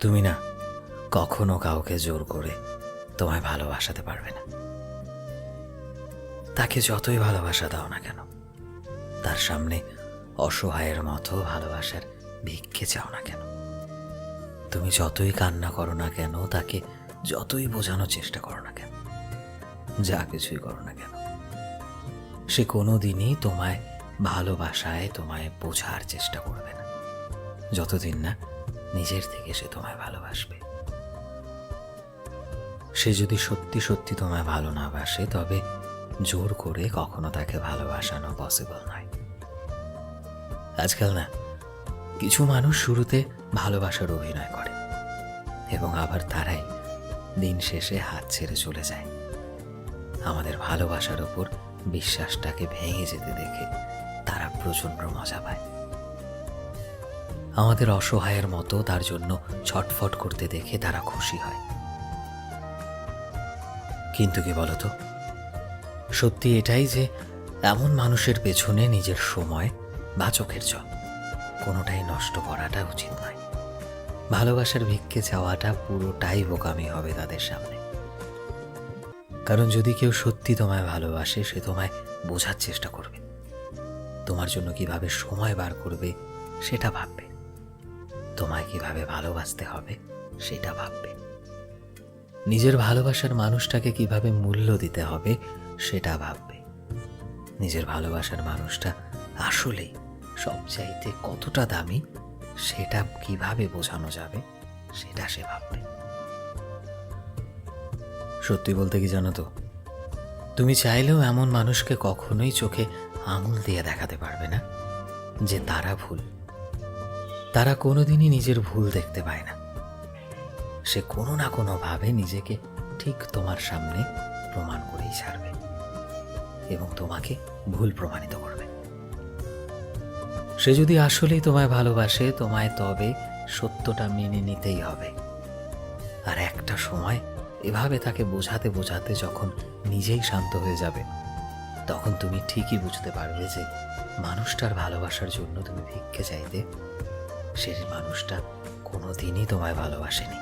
তুমি না কখনো কাউকে জোর করে তোমায় ভালোবাসাতে পারবে না। তাকে যতই ভালোবাসা দাও না কেন, তার সামনে অসহায়ের মতো ভালোবাসার ভিক্ষে চাও না কেন? তুমি যতই কান্না করো না কেন, তাকে যতই বোঝানোর চেষ্টা করো না কেন, যা কিছুই করো না কেন, সে কোনো দিনই তোমায় ভালোবাসায়, তোমায় বোঝার চেষ্টা করবে না। যতদিন না নিজের থেকে সে তোমায় ভালোবাসবে। সে যদি সত্যি সত্যি তোমায় ভালো না বাসে, তবে জোর করে কখনো তাকে ভালোবাসানো পসিবল নয়। আজকাল না, কিছু মানুষ শুরুতে ভালোবাসার অভিনয় করে এবং আবার তারাই দিন শেষে হাত ছেড়ে চলে যায়। আমাদের ভালোবাসার উপর বিশ্বাসটাকে ভেঙে যেতে দেখে তারা প্রচণ্ড মজা পায়। আমাদের অসহায়ের মতো তার জন্য ছটফট করতে দেখে তারা খুশি হয়। কিন্তু কি বলতো? সত্যি এটাই যে এমন মানুষের পেছনে নিজের সময় বা চোখের জল, কোনোটাই নষ্ট করাটা উচিত নয়। ভালোবাসার ভিক্ষে চাওয়াটা পুরোটাই বোকামি হবে তাদের সামনে। কারণ যদি কেউ সত্যি তোমায় ভালোবাসে, সে তোমায় বোঝার চেষ্টা করবে। তোমার জন্য কীভাবে সময় বার করবে, সেটা ভাববে। তোমায় কীভাবে ভালোবাসতে হবে, সেটা ভাববে। নিজের ভালোবাসার মানুষটাকে কীভাবে মূল্য দিতে হবে, সেটা ভাববে। নিজের ভালোবাসার মানুষটা আসলেই সবচাইতে কতটা দামি, সেটা কীভাবে বোঝানো যাবে, সেটা সে ভাববে। সত্যি বলতে কি জানো তো? তুমি চাইলেও এমন মানুষকে কখনোই চোখে আঙুল দিয়ে দেখাতে পারবে না, যে তারা ভুল। তারা কোনোদিনই নিজের ভুল দেখতে পায় না। সে কোনো না কোনোভাবে নিজেকে ঠিক তোমার সামনে প্রমাণ করেই ছাড়বে এবং তোমাকে ভুল প্রমাণিত করবে। সে যদি আসলেই তোমায় ভালোবাসে, তোমায় তবে সত্যটা মেনে নিতেই হবে। আর একটা সময় এভাবে তাকে বোঝাতে বোঝাতে যখন নিজেই শান্ত হয়ে যাবে, তখন তুমি ঠিকই বুঝতে পারবে যে মানুষটার ভালোবাসার জন্য তুমি ভিক্ষে চাইতে সে মানুষটা কোনো দিনই তোমায় ভালোবাসেনি।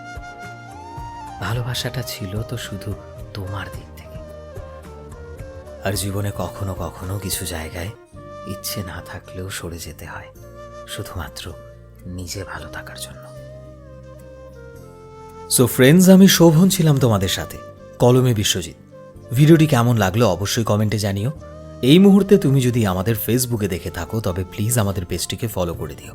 ভালোবাসাটা ছিল তো শুধু তোমার দিক থেকে। আর জীবনে কখনো কখনো কিছু জায়গায় ইচ্ছে না থাকলেও সরে যেতে হয়, শুধুমাত্র নিজে ভালো থাকার জন্য। সো ফ্রেন্ডস আমি শোভন ছিলাম তোমাদের সাথে, কলমে বিশ্বজিৎ। ভিডিওটি কেমন লাগল অবশ্যই কমেন্টে জানিও। এই মুহূর্তে তুমি যদি আমাদের ফেসবুকে দেখে থাকো, তবে প্লিজ আমাদের পেজটিকে ফলো করে দিও।